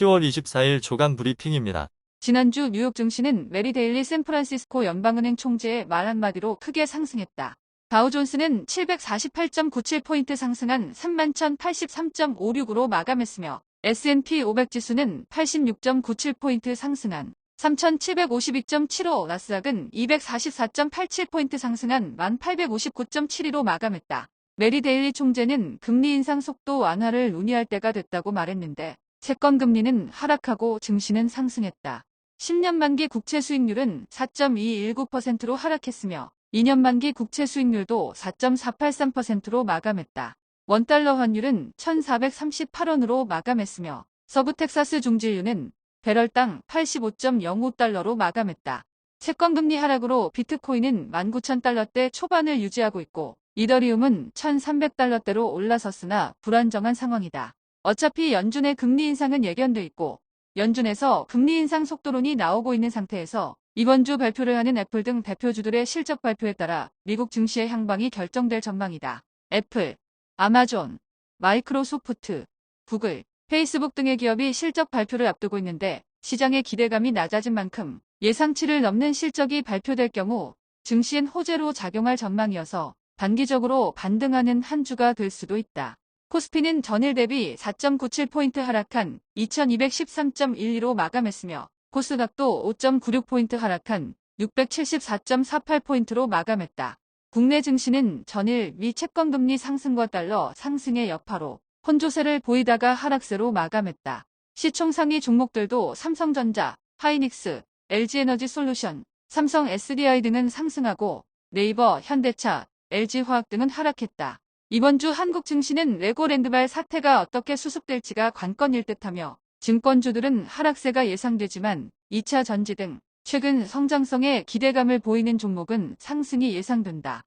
10월 24일 조간 브리핑입니다. 지난주 뉴욕 증시는 메리 데일리 샌프란시스코 연방은행 총재의 말 한마디로 크게 상승했다. 다우존스는 748.97포인트 상승한 31,083.56으로 마감했으며 S&P 500 지수는 86.97포인트 상승한 3,752.75 나스닥은 244.87포인트 상승한 1,859.72로 마감했다. 메리 데일리 총재는 금리 인상 속도 완화를 논의할 때가 됐다고 말했는데 채권 금리는 하락하고 증시는 상승했다. 10년 만기 국채 수익률은 4.219%로 하락했으며 2년 만기 국채 수익률도 4.483%로 마감했다. 원달러 환율은 1,438원으로 마감했으며 서부 텍사스 중진류는 배럴당 85.05달러로 마감했다. 채권 금리 하락으로 비트코인은 19,000달러대 초반을 유지하고 있고 이더리움은 1,300달러대로 올라섰으나 불안정한 상황이다. 어차피 연준의 금리 인상은 예견돼 있고 연준에서 금리 인상 속도론이 나오고 있는 상태에서 이번 주 발표를 하는 애플 등 대표주들의 실적 발표에 따라 미국 증시의 향방이 결정될 전망이다. 애플, 아마존, 마이크로소프트, 구글, 페이스북 등의 기업이 실적 발표를 앞두고 있는데 시장의 기대감이 낮아진 만큼 예상치를 넘는 실적이 발표될 경우 증시엔 호재로 작용할 전망이어서 단기적으로 반등하는 한 주가 될 수도 있다. 코스피는 전일 대비 4.97포인트 하락한 2213.12로 마감했으며 코스닥도 5.96포인트 하락한 674.48포인트로 마감했다. 국내 증시는 전일 미 채권금리 상승과 달러 상승의 여파로 혼조세를 보이다가 하락세로 마감했다. 시총 상위 종목들도 삼성전자, 하이닉스, LG에너지 솔루션, 삼성 SDI 등은 상승하고 네이버, 현대차, LG화학 등은 하락했다. 이번 주 한국 증시는 레고랜드발 사태가 어떻게 수습될지가 관건일 듯하며 증권주들은 하락세가 예상되지만 2차 전지 등 최근 성장성에 기대감을 보이는 종목은 상승이 예상된다.